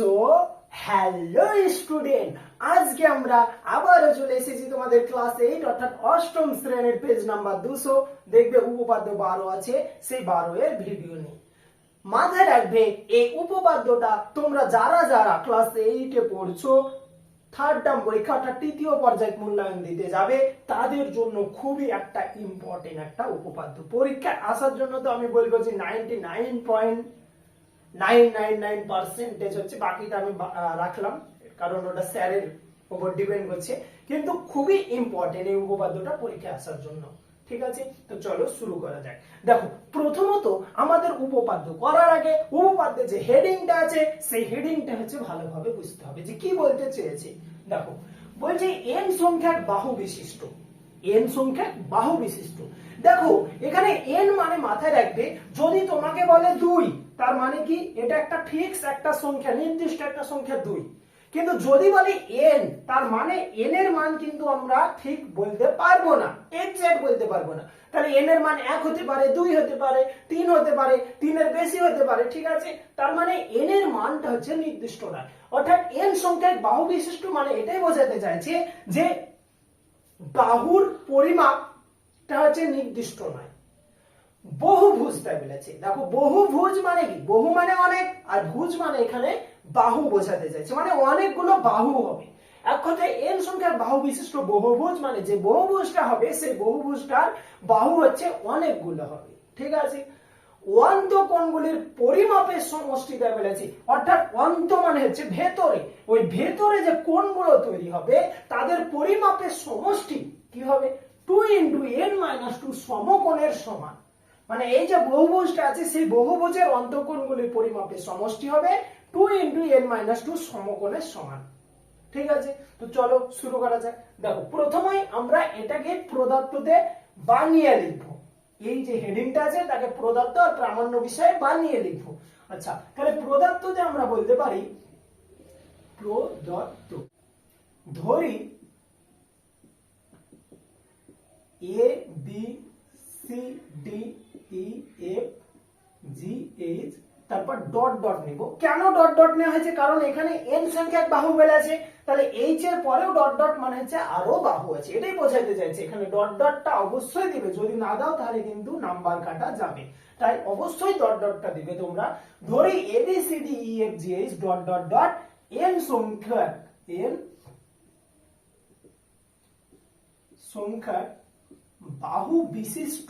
So hello student আজকে আমরা আবারও চলে এসেছি তোমাদের ক্লাস এইট অর্থাৎ অষ্টম শ্রেণির পেজ নাম্বার দুশো। দেখবে উপপাদ্য বারো আছে, সেই বারো এর ভিডিও নিয়ে। মাথায় রাখবে, এই উপপাদ্যটা তোমরা যারা যারা ক্লাস এইটে পড়ছো থার্ড টার্ম পরীক্ষা অর্থাৎ তৃতীয় পর্যায় মূল্যায়ন দিতে যাবে, তাদের জন্য খুবই একটা ইম্পর্টেন্ট একটা উপপাদ্য। পরীক্ষায় আসার জন্য তো আমি বলব যে ninety nine point nine nine nine percentage হচ্ছে বাকিটা আমি রাখলাম, কারণ ওটা স্যারের ডিপেন্ড করছে। কিন্তু খুবই ইম্পর্টেন্ট এই উপপাদ্যটা পরীক্ষায় আসার জন্য। ঠিক আছে? তো চলো শুরু করা দেখো, প্রথমত আমাদের উপপাদ্য করার আগে উপপাদ্যে যে হেডিংটা আছে, সেই হেডিংটা হচ্ছে ভালোভাবে বুঝতে হবে যে কি বলতে চেয়েছে। দেখো, বলছে এন সংখ্যার বাহু বিশিষ্ট। এন সংখ্যা বাহু বিশিষ্ট। দেখো, এখানে এন মানে মাথায় রাখবে যদি তোমাকে বলে দুই তার মানে কি? এটা একটা ফিক্স একটা সংখ্যা, নির্দিষ্ট একটা সংখ্যা দুই। কিন্তু যদি বলি এন তার মানে এন এর মান কিন্তু আমরা ঠিক বলতে পারব না। এক্সাক্ট বলতে পারব না। তাহলে এন এর মান এক হতে পারে, দুই হতে পারে, তিন হতে পারে, তিনের বেশি হতে পারে, ঠিক আছে? তার মানে এন এর মানটা হচ্ছে নির্দিষ্ট নয়। অর্থাৎ এন সংখ্যার বাহু বিশিষ্ট মানে এটাই বোঝাতে চাইছে যে বাহুর পরিমাপটা হচ্ছে নির্দিষ্ট নয়। বহুভুজ তাই বলেছে দেখো বহুভুজ মানে কি? বহু মানে অনেক, আর ভুজ মানে এখানে বাহু বোঝাতে চাইছে। মানে অনেকগুলো বাহু হবে। এক কথায় এন সংখ্যার বাহু বিশিষ্ট বহুভুজ মানে যে বহুভুজটা হবে, সেই বহুভুজটার বাহু হচ্ছে অনেকগুলো হবে। ঠিক আছে? অন্ত কোণগুলির পরিমাপের সমষ্টি দেওয়া বলেছে অর্থাৎ অন্ত মানে হচ্ছে ভেতরে। ওই ভেতরে যে কোণগুলো তৈরি হবে, তাদের পরিমাপের সমষ্টি কি হবে? Two into N minus two সমকোণের সমান। মানে এই যে বহুভুজটা আছে, সেই বহুভুজের অন্তঃকোণগুলির পরিমাপের সমষ্টি হবে two into N minus two সমকোণের সমান। ঠিক আছে? তো চলো শুরু করা যাক। দেখো প্রথমেই আমরা এটাকে প্রদত্ততে বানিয়ে লিখব। এই যে হেডিংটা আছে, তাকে প্রদত্ত আর প্রামাণ্য বিষয়ে বানিয়ে লিখব। আচ্ছা তাহলে প্রদত্ততে আমরা বলতে পারি প্রদত্ত। ধরি A B C D H তারপর ডট ডট নিব। কেন ডট ডট নেওয়া হয়েছে? কারণ এখানে এন সংখ্যক বাহু আছে। তাহলে এইচ এর পরেও ডট ডট মানে হচ্ছে আরও বাহু আছে। এটাই বোঝাতে চাইছে। এখানে ডট ডটটা অবশ্যই দিবে। যদি না দাও, তাহলে কিন্তু নাম্বার কাটা যাবে। তাই অবশ্যই ডট ডটটা দিবে তোমরা। ধরি A B C D E F G H dot dot dot N সংখ্যক এন সংখ্যার বাহু বিশিষ্ট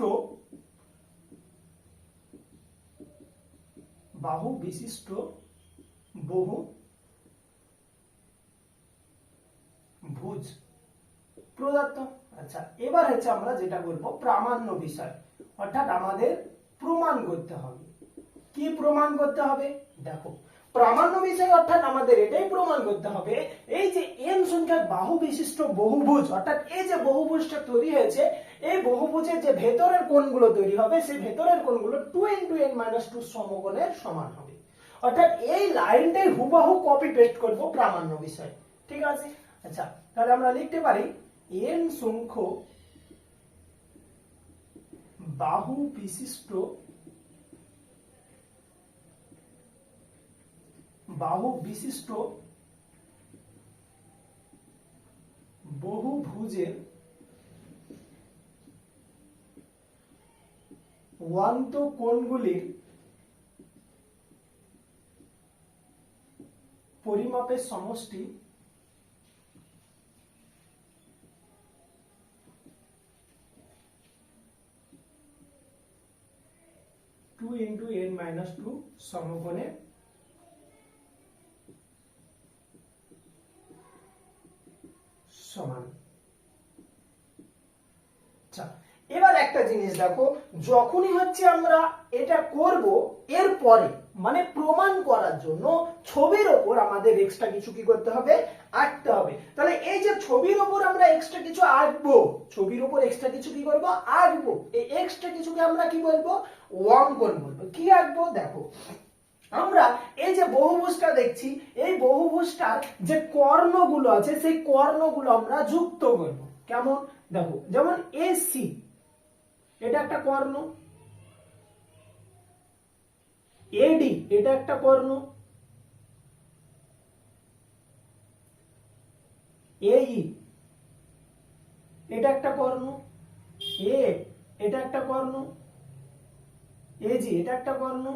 বাহু বিশিষ্ট বহু ভুজ প্রদত্ত আচ্ছা এবার হচ্ছে আমরা যেটা বলব প্রামাণ্য বিষয়। অর্থাৎ আমাদের প্রমাণ করতে হবে। কি প্রমাণ করতে হবে? দেখো, প্রামাণ্য বিষয় অর্থাৎ আমাদের এটাই প্রমাণ করতে হবে, এই যে এন সংখ্যার বাহু বিশিষ্ট বহুভুজ, অর্থাৎ এই যে বহুভুজটা তৈরি হয়েছে এই বহুভুজের যে ভেতরের কোণগুলো তৈরি হবে, সেই ভেতরের কোণগুলো two into N minus two সমকোণের সমান হবে। অর্থাৎ এই লাইনটাই হুবাহু কপি পেস্ট করব প্রামাণ্য বিষয়। ঠিক আছে? আচ্ছা তাহলে আমরা লিখতে পারি এন সংখ্যক বাহু বিশিষ্ট বাহু বিশিষ্ট বহুভুজের ওয়ান্ত কোণগুলির পরিমাপের সমষ্টি two into N minus two সমকোণে সমান আচ্ছা এবার একটা জিনিস দেখো, যখনই হচ্ছে আমরা এটা করব, এরপরে মানে প্রমাণ করার জন্য ছবির ওপর আমাদের এক্সট্রা কিছু কি করতে হবে? আঁকতে হবে। তাহলে এই যে ছবির ওপর আমরা এক্সট্রা কিছু আঁকবো, ছবির ওপর এক্সট্রা কিছু কি করব? আঁকবো। এই এক্সট্রা কিছুকে আমরা কি বলব? অঙ্কন বলব। কি আঁকবো? দেখো, আমরা এই যে বহুভুজটা দেখছি, এই বহুভুজটার যে কর্ণগুলো আছে, সেই কর্ণগুলো আমরা যুক্ত করব। কেমন? দেখো, যেমন এসি এটা একটা কর্ণ। এডি এটা একটা কর্ণ। এই এটা একটা কর্ণ। এ এটা একটা কর্ণ। এজি এটা একটা কর্ণ।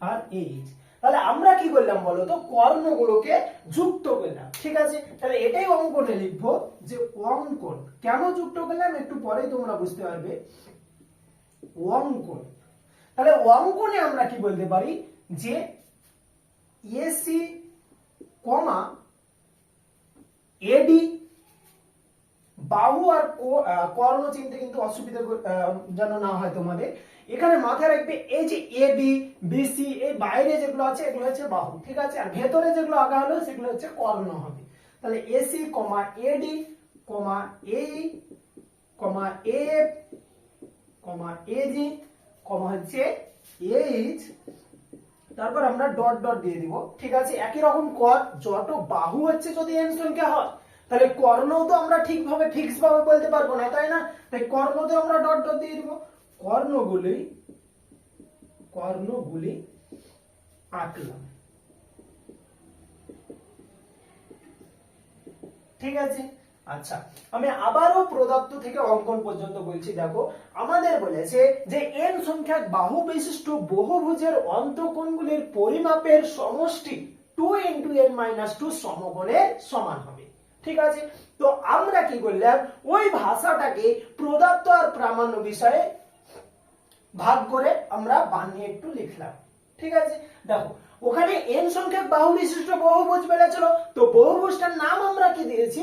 আর এইচ তাহলে আমরা কি করলাম বলতো কর্ণগুলোকে যুক্ত করলাম। ঠিক আছে? তাহলে এটাই অঙ্কনে লিখব যে অঙ্কন। কেন যুক্ত করলাম? একটু পরেই তোমরা বুঝতে পারবে। অঙ্কন। তাহলে অঙ্কনে আমরা কি বলতে পারি? যে এসি কমা এডি বাহু আর কর্ণ চিনতে কিন্তু অসুবিধা যেন না হয় তোমাদের। এখানে মাথায় রাখবে এই যে এ বি বিসি এই বাইরে যেগুলো আছে, এগুলো হচ্ছে বাহু, ঠিক আছে? আর ভেতরে যেগুলো আগা হলো, সেগুলো হচ্ছে কর্ণ হবে। তাহলে এসি কমা AD comma AE comma F comma AG কমা হচ্ছে এইচ তারপর আমরা ডট ডট দিয়ে দিব, ঠিক আছে? একই রকম কর, যত বাহু হচ্ছে যদি এন সংখ্যা হয়। তাহলে কর্ণ তো আমরা ঠিকভাবে ফিক্স ভাবে বলতে পারব না, তাই না? তাই কর্ণতে আমরা ডট ডট দিয়ে দিব। কর্ণগুলি কর্ণগুলি আঁকলাম। ঠিক আছে? আচ্ছা আমি আবারও প্রদত্ত থেকে অঙ্কন পর্যন্ত বলছি, দেখো, আমাদের বলেছে যে এন সংখ্যক বাহু বিশিষ্ট বহুভুজের অন্তঃকোণগুলির পরিমাপের সমষ্টি two into N minus two সমকোণের সমান হবে। ঠিক আছে? তো আমরা কি করলাম? ওই ভাষাটাকে প্রদত্ত আর প্রামাণ্য বিষয়ে ভাগ করে আমরা বানিয়ে একটু লিখলাম। ঠিক আছে? দেখো, ওখানে এন সংখ্যক বাহু বিশিষ্ট বহুভুজ বেড়েছিল তো বহুভুজটার নাম আমরা কি দিয়েছি?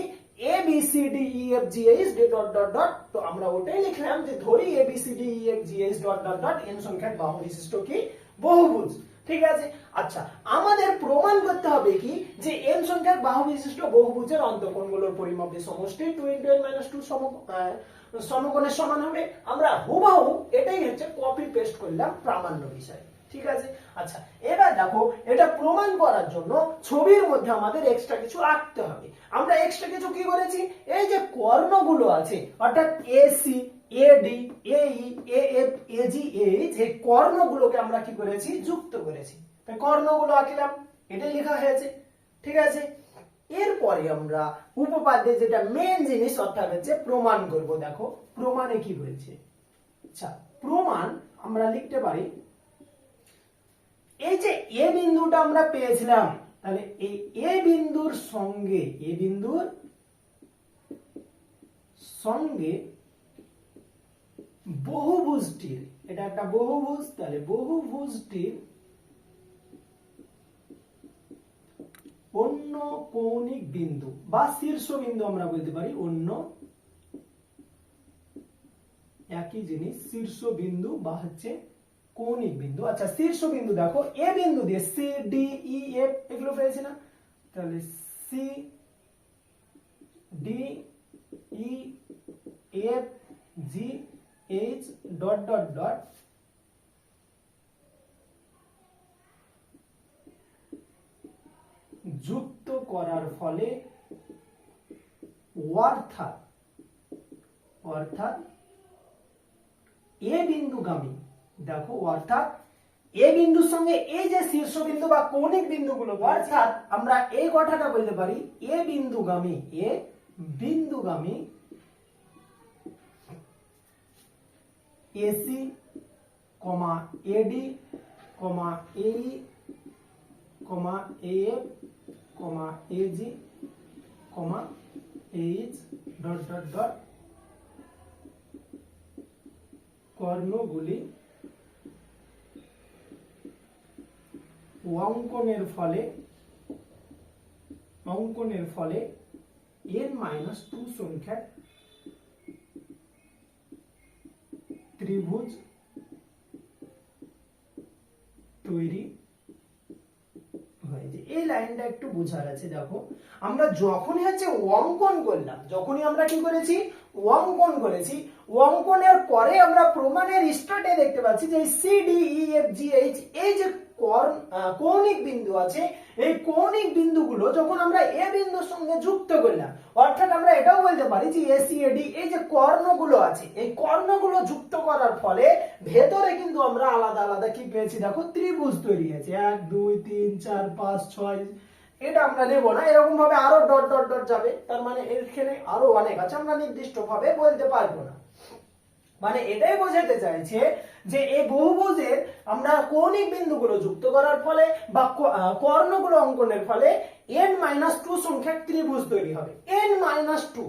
A B C D E F G H D dot dot dot তো আমরা ওটাই লিখলাম যে ধরি A B C D E F G H dot dot dot N সংখ্যক বাহু বিশিষ্ট কি? বহুভুজ। ঠিক আছে? আচ্ছা আমাদের প্রমাণ করতে হবে কি? যে এন সংখ্যক বাহু বিশিষ্ট বহুভুজের অন্তঃকোণগুলোর পরিমাপের সমষ্টি two into N minus two সমকোণের সমান হবে। আমরা হুবাহু এটাই হচ্ছে কপি পেস্ট করলাম প্রামাণ্য বিষয়। ঠিক আছে? আচ্ছা এবার দেখো, এটা প্রমাণ করার জন্য ছবির মধ্যে আমাদের এক্সট্রা কিছু আঁকতে হবে। আমরা এক্সট্রা কিছু কি করেছি? এই যে কর্ণগুলো আছে, অর্থাৎ এসি এডি এই এফ এজি এইচ এই কর্ণগুলোকে আমরা কি করেছি? যুক্ত করেছি। কর্ণগুলো আঁকলাম। এটাই লেখা হয়েছে। ঠিক আছে? এরপরে আমরা উপপাদ্যে যেটা মেন জিনিস অর্থাৎ হচ্ছে প্রমাণ করব। দেখো, প্রমাণে কি আচ্ছা প্রমাণ আমরা লিখতে পারি। এই যে এ বিন্দুটা আমরা পেয়েছিলাম, তাহলে এই এ বিন্দুর সঙ্গে এ বিন্দুর সঙ্গে বহুভুজটির এটা একটা বহুভুজ, তাহলে বহুভুজটির অন্য কৌণিক বিন্দু বা শীর্ষ বিন্দু আমরা বলতে পারি অন্য একই জিনিস, শীর্ষ বিন্দু বা হচ্ছে কৌণিক বিন্দু। আচ্ছা শীর্ষ বিন্দু দেখো, এ বিন্দু দিয়ে সি, ডি, ই, এফ, এগুলো পেয়েছি না? তাহলে C, D, E, F, G H dot dot dot যুক্ত করার ফলে অর্থাৎ অর্থাৎ এ বিন্দুগামী, দেখো অর্থাৎ এ বিন্দুর সঙ্গে এই যে শীর্ষবিন্দু বা কৌণিক বিন্দুগুলো, অর্থাৎ আমরা এই কথাটা বলতে পারি, এ বিন্দুগামী এ বিন্দুগামী AC comma AD comma AE comma F comma AG comma H dot dot dot কর্ণগুলি অঙ্কনের ফলে অঙ্কনের ফলে এন মাইনাস টু সংখ্যার ত্রিভুজ তৈরি হয়েছে। এই লাইনটা একটু বোঝার আছে, দেখো। আমরা যখনই হচ্ছে অঙ্কন করলাম, যখনই আমরা কি করেছি? অঙ্কন করেছি। অঙ্কনের পরে আমরা প্রমাণের স্টার্টে দেখতে পাচ্ছি যে C D F G H এই যে কৌণিক বিন্দু আছে। এই কৌণিক বিন্দুগুলো যখন আমরা এ বিন্দুর সঙ্গে যুক্ত করলাম, অর্থাৎ আমরা এটাও বলতে পারি যে এসি এডি এই যে কর্ণগুলো আছে, এই কর্ণগুলো যুক্ত করার ফলে ভেতরে কিন্তু আমরা আলাদা আলাদা কি পেয়েছি? দেখো, ত্রিভুজ তৈরি হয়েছে। এক, দুই, তিন, চার, পাঁচ, ছয়। এটা আমরা নেব না এরকম ভাবে আরও ডট ডট ডট যাবে। তার মানে এখানে আরও অনেক আছে, আমরা নির্দিষ্ট ভাবে বলতে পারব না। মানে এটাই বোঝাতে চাইছে যে এই বহুভুজের আমরা কৌণিক বিন্দুগুলো যুক্ত করার ফলে বা কর্ণগুলো অঙ্কনের ফলে n মাইনাস টু সংখ্যক ত্রিভুজ তৈরি হবে। এন মাইনাস টু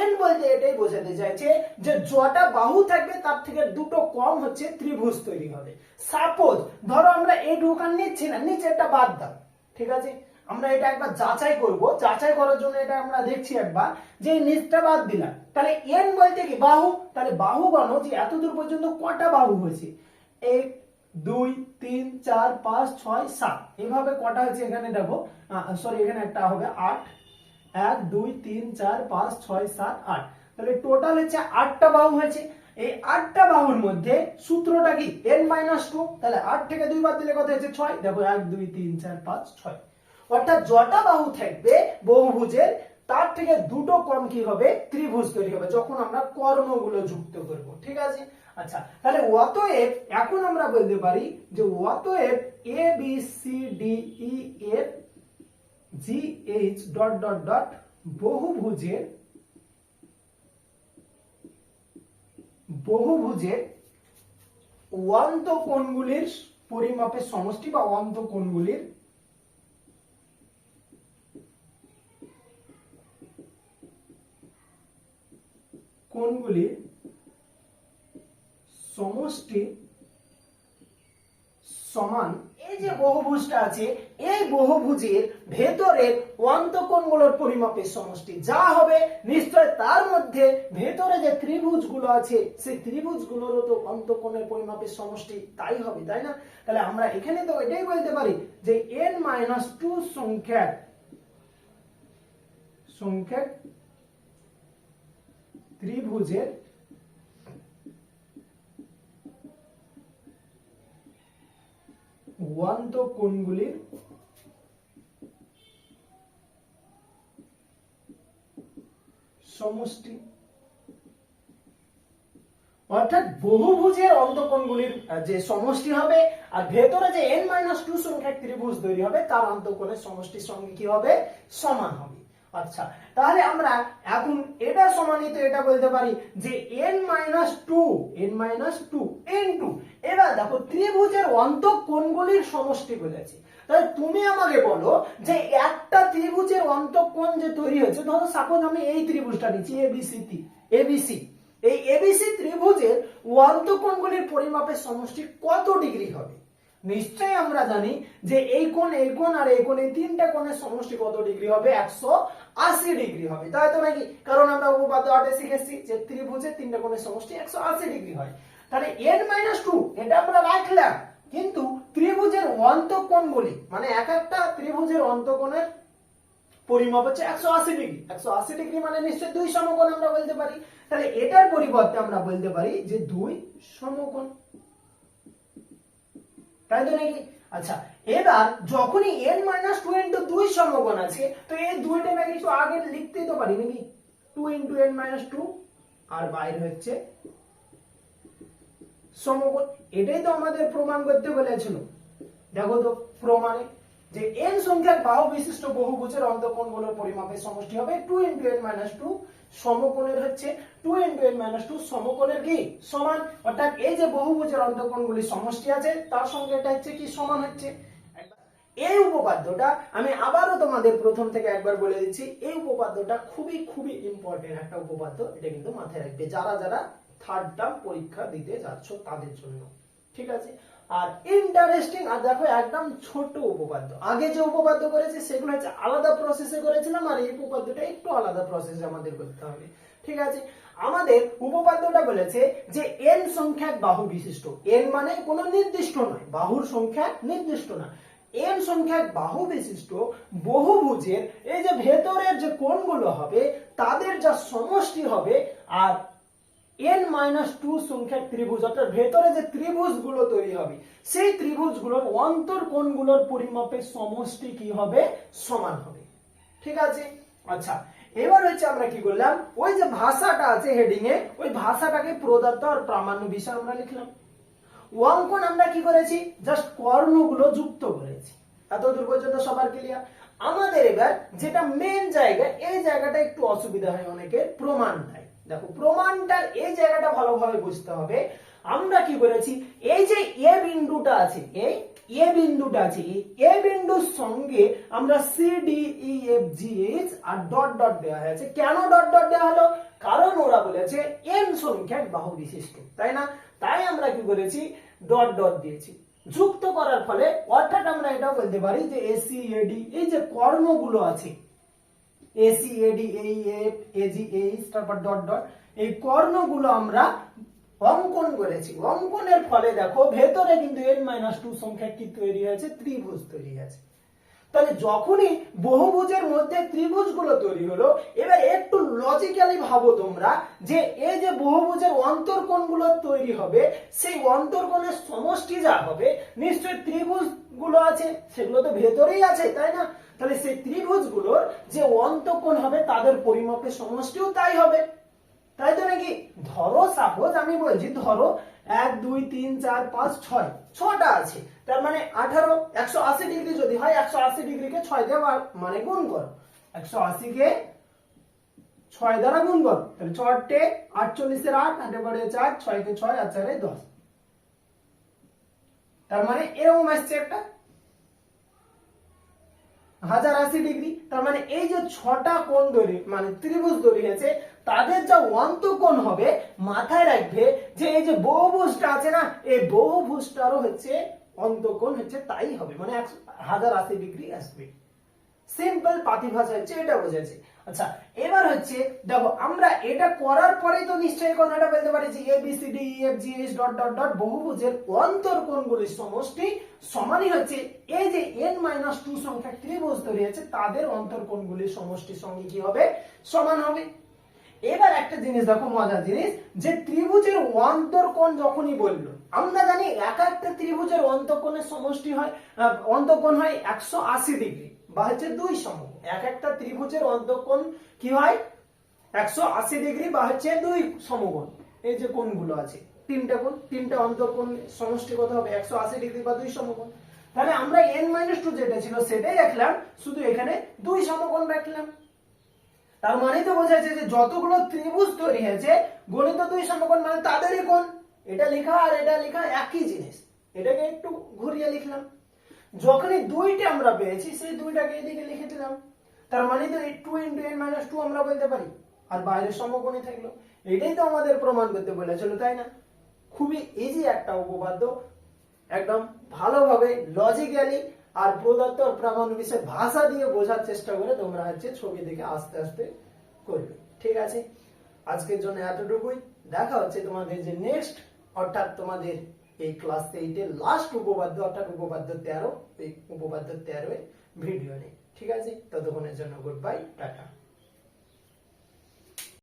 এন বলতে এটাই বোঝাতে চাইছে যে জটা বাহু থাকবে তার থেকে দুটো কম হচ্ছে ত্রিভুজ তৈরি হবে। সাপোজ ধরো আমরা এই ঢোকান নিচ্ছি না, নিচেরটা বাদ দাও। ঠিক আছে? আমরা এটা একবার যাচাই করব। যাচাই করার জন্য এটা আমরা দেখছি একবার, যে নিচটা বাদ দিলাম। তাহলে এন বলতে কি? বাহু। তাহলে বাহু গণ যে এতদূর পর্যন্ত কটা বাহু হয়েছে? এক, দুই, তিন, চার, পাঁচ, ছয়, সাত। এভাবে কটা হয়েছে এখানে দেখো। সরি এখানে একটা হবে আট। এক, দুই, তিন, চার, পাঁচ, ছয়, সাত, আট। তাহলে টোটাল হচ্ছে আটটা বাহু হয়েছে। এই আটটা বাহুর মধ্যে সূত্রটা কি? এন মাইনাস টু তাহলে আট থেকে দুই বাদ দিলে কত হয়েছে? ছয়। দেখো, এক, দুই, তিন, চার, পাঁচ, ছয়। অর্থাৎ যটা বাহু থাকবে বহুভুজের, তার থেকে দুটো কম কি হবে? ত্রিভুজ তৈরি হবে, যখন আমরা কর্ণগুলো যুক্ত করব, ঠিক আছে? আচ্ছা তাহলে অতএব এখন আমরা বলতে পারি যে অতএব A B C D E F G H dot dot dot বহুভুজের বহুভুজের অন্তঃকোণগুলির পরিমাপের সমষ্টি বা অন্তঃকোণগুলির কোণগুলির সমষ্টি সমান এই যে বহুভুজটা আছে, এই বহুভুজের ভেতরের অন্তঃকোণগুলোর পরিমাপের সমষ্টি। যা হবে নিশ্চয় তার মধ্যে ভেতরে যে ত্রিভুজগুলো আছে, সেই ত্রিভুজগুলোরও তো অন্তঃকোণের পরিমাপের সমষ্টি, তাই হবে, তাই না? তাহলে আমরা এখানে তো এটাই বলতে পারি যে n মাইনাস টু সংখ্যক সংখ্যক ত্রিভুজের অন্তঃকোণগুলির সমষ্টি। অর্থাৎ বহুভুজের অন্তঃকোণগুলির যে সমষ্টি হবে আর ভেতরে যে n মাইনাস টু সংখ্যক ত্রিভুজ তৈরি হবে, তার অন্তঃকোণের সমষ্টির সঙ্গে কি হবে? সমান হবে। আচ্ছা তাহলে আমরা এখন এটা সমানিত এটা বলতে পারি যে n minus two N minus two N two এবার দেখো ত্রিভুজের অন্তঃকোণগুলির সমষ্টি বলেছে। তাহলে তুমি আমাকে বলো যে একটা ত্রিভুজের অন্তঃকোণ যে তৈরি হয়েছে, ধরো সাপোজ আমি এই ত্রিভুজটা নিচ্ছি এবিসি এবিসি এই এবিসি ত্রিভুজের অন্তঃকোণগুলির পরিমাপের সমষ্টি কত ডিগ্রি হবে? নিশ্চয়ই আমরা জানি যে এই কোণ এই কোণ আর এই কোণ এই তিনটা কোণের সমষ্টি কত ডিগ্রি হবে? একশো আশি ডিগ্রি হবে। তাই তো নাকি কারণ আমরা উপপাদ্য আটে শিখেছি যে ত্রিভুজের তিনটা কোণের সমষ্টি একশো আশি ডিগ্রি হয়। তাহলে এন মাইনাস টু এটা আমরা রাখলাম। কিন্তু ত্রিভুজের অন্তঃকোণগুলি মানে এক একটা ত্রিভুজের অন্তঃকোণের পরিমাপ হচ্ছে একশো আশি ডিগ্রি। একশো আশি ডিগ্রি মানে নিশ্চয়ই দুই সমকোণ আমরা বলতে পারি। তাহলে এটার পরিবর্তে আমরা বলতে পারি যে দুই সমকোণ। তাই তো নাকি? আচ্ছা এবার যখনই n মাইনাস টু ইন্টু দুই সমকোণ আছে, তো এই দুইটা আমি একটু আগে লিখতেই তো পারি নাকি? Two into N minus two আর বাইরে হচ্ছে সমকোণ। এটাই তো আমাদের প্রমাণ করতে বলেছিল। দেখো তো প্রমাণে যে n সংখ্যার বাহু বিশিষ্ট বহুভুজের অন্তঃকোণগুলোর পরিমাপের সমষ্টি হবে 2 ইনটু n মাইনাস টু সমকোণের হচ্ছে 2 ইনটু n মাইনাস টু সমকোণের কি? সমান। অর্থাৎ এই যে বহুভুজের অন্তঃকোণগুলির সমষ্টি আছে, তার সঙ্গে এটা হচ্ছে কি? সমান হচ্ছে। এই উপপাদ্যটা আমি আবারও তোমাদের প্রথম থেকে একবার বলে দিচ্ছি, এই উপপাদ্যটা খুবই খুবই ইম্পর্টেন্ট একটা উপপাদ্য। এটা কিন্তু মাথায় রাখবে যারা যারা থার্ড টার্ম পরীক্ষা দিতে যাচ্ছ তাদের জন্য। ঠিক আছে? আর ইন্টারেস্টিং আর দেখো একদম ছোট উপপাদ্য। আগে যে উপপাদ্য করেছে, সেগুলো হচ্ছে আলাদা প্রসেসে করেছিলাম, আর এই উপপাদ্যটা একটু আলাদা প্রসেসে আমাদের করতে হবে। ঠিক আছে? আমাদের উপপাদ্যটা বলেছে যে n সংখ্যক বাহু বিশিষ্ট। n মানে কোনো নির্দিষ্ট নয়, বাহুর সংখ্যা নির্দিষ্ট না। n সংখ্যক বাহু বিশিষ্ট বহুভুজের, এই যে ভেতরের যে কোণগুলো হবে, তাদের যা সমষ্টি হবে, আর n মাইনাস টু সংখ্যক ত্রিভুজ, অর্থাৎ ভেতরে যে ত্রিভুজগুলো তৈরি হবে, সেই ত্রিভুজগুলোর অন্তর কোণগুলোর পরিমাপের সমষ্টি কি হবে? সমান হবে। ঠিক আছে? আচ্ছা এবার হচ্ছে আমরা কি করলাম? ওই যে ভাষাটা আছে হেডিং এ, ওই ভাষাটাকে প্রদত্ত আর প্রামাণ্য বিষয় আমরা লিখলাম। অঙ্কন আমরা কি করেছি? জাস্ট কর্ণগুলো যুক্ত করেছি। এত দূর পর্যন্ত সবার ক্লিয়ার আমাদের এবার যেটা মেন জায়গা, এই জায়গাটা একটু অসুবিধা হয় অনেকের প্রমাণটাই দেখো, প্রমাণটার এই জায়গাটা ভালোভাবে বুঝতে হবে। আমরা কি করেছি? এই যে এ বিন্দুটা আছে, এই এ বিন্দুটা আছে এ বিন্দুর সঙ্গে আমরা C D E F G H আর ডট ডট দেওয়া হয়েছে। কেন ডট ডট দেওয়া হলো? কারণ ওরা বলেছে এন সংখ্যক বাহু বিশিষ্ট, তাই না? তাই আমরা কি করেছি? ডট ডট দিয়েছি। যুক্ত করার ফলে, অর্থাৎ আমরা এটা বলতে পারি যে এসি এডি এই যে কর্মগুলো আছে এসি এডি এজি এইচ তারপর ডট ডট এই কর্ণগুলো আমরা অঙ্কন করেছি। অঙ্কনের ফলে দেখো, ভেতরে কিন্তু এন মাইনাস টু সংখ্যা কি তৈরি হয়েছে? ত্রিভুজ তৈরি হয়েছে। তাহলে যখনই বহুভুজের মধ্যে ত্রিভুজগুলো তৈরি হলো, এবার একটু লজিক্যালি ভাবো তোমরা যে এই যে বহুভুজের অন্তর্কোণগুলো তৈরি হবে, সেই অন্তর্কোণের সমষ্টি যা হবে, নিশ্চয়ই ত্রিভুজগুলো আছে, সেগুলো তো ভেতরেই আছে, তাই না? তাহলে সেই ত্রিভুজগুলোর যে অন্তঃকোণ হবে, তাদের পরিমাপের সমষ্টিও তাই হবে। তাই তো নাকি? ধরো সাপোজ আমি বলছি, ধরো এক, দুই, তিন, চার, পাঁচ, ছয়। ছটা আছে। তার মানে আঠারো, একশো আশি ডিগ্রি যদি হয়, একশো আশি ডিগ্রিকে ছয় দিয়ে মানে গুণ করো। একশো আশি কে ছয় দ্বারা গুণ করো। তাহলে ছটে আটচল্লিশের আট, আটে বারে চার ছয় কে ছয়, আর চারে দশ। তার মানে এরকম আসছে একটা হাজার আশি ডিগ্রি, তার মানে এই যে ছটা কোণ দড়ি মানে ত্রিভুজ দড়ি আছে, তাদের যা অন্ত কোন হবে মাথায় রাখবে যে এই যে বহুভুজটা আছে না, এই বহুভুজটারও হচ্ছে অন্তকোণ হচ্ছে, তাই হবে মানে হাজার আশি ডিগ্রি আসবে। সিম্পল পাতি ভাষা হচ্ছে এটা বোঝাচ্ছে আচ্ছা এবার হচ্ছে, দেখো, আমরা এটা করার পরেই তো নিশ্চয়ই কথাটা বলতে পারি যে A B C D F G H dot dot dot বহুভুজের অন্তর্কোণগুলির সমষ্টি সমানই হচ্ছে এই যে এন মাইনাস টু সংখ্যা ত্রিভুজ তৈরি তাদের অন্তর্কোণগুলির সমষ্টির সঙ্গে কি হবে? সমান হবে। এবার একটা জিনিস দেখো, মজার জিনিস, যে ত্রিভুজের অন্তর্কোণ যখনই বলল, আমরা জানি এক একটা ত্রিভুজের অন্তঃকোণের সমষ্টি হয় অন্তঃকোণ হয় একশো আশি ডিগ্রি। বা হচ্ছে দুই সমকোণ এক একটা ত্রিভুজের অন্তঃকোণ কি হয়? একশো আশি ডিগ্রি বা হচ্ছে দুই সমকোণ এই যে কোণগুলো আছে, তিনটা কোণ, তিনটা অন্তঃকোণ সমষ্টি কত হবে? একশো আশি ডিগ্রি বা দুই সমকোণ তাহলে আমরা এন মাইনাস টু যেটা ছিল সেটাই রাখলাম শুধু এখানে দুই সমকোণ রাখলাম। তার মানে তো বোঝাচ্ছে যে যতগুলো ত্রিভুজ তৈরি হয়েছে, গণিত দুই সমকোণ মানে তাদেরই কোণ। এটা লেখা আর এটা লেখা একই জিনিস। এটাকে একটু ঘুরিয়ে লিখলাম। যখনই দুইটা আমরা পেয়েছি, সেই দুইটাকে এদিকে লিখে দিলাম। তার মানে তো এই two into N minus two আমরা বলতে পারি। আর বাইরের সমকোণই থাকল। এটাই তো আমাদের প্রমাণ করতে বলেছিল, তাই না? খুবই ইজি একটা উপপাদ্য। একদম ভালোভাবে লজিক্যালি আর প্রদত্ত প্রামাণ্য বিষয় ভাষা দিয়ে বোঝার চেষ্টা করে তোমরা হচ্ছে ছবি দেখে আস্তে আস্তে করবে। ঠিক আছে? আজকের জন্য এতটুকুই। দেখা হচ্ছে তোমাদের যে নেক্সট অর্থাৎ তোমাদের এই ক্লাস এইটের লাস্ট উপপাদ্য, অর্থাৎ উপপাদ্য তেরো, এই উপপাদ্য তেরো ভিডিও নেই। ঠিক আছে? ততক্ষণের জন্য গুড বাই টাটা।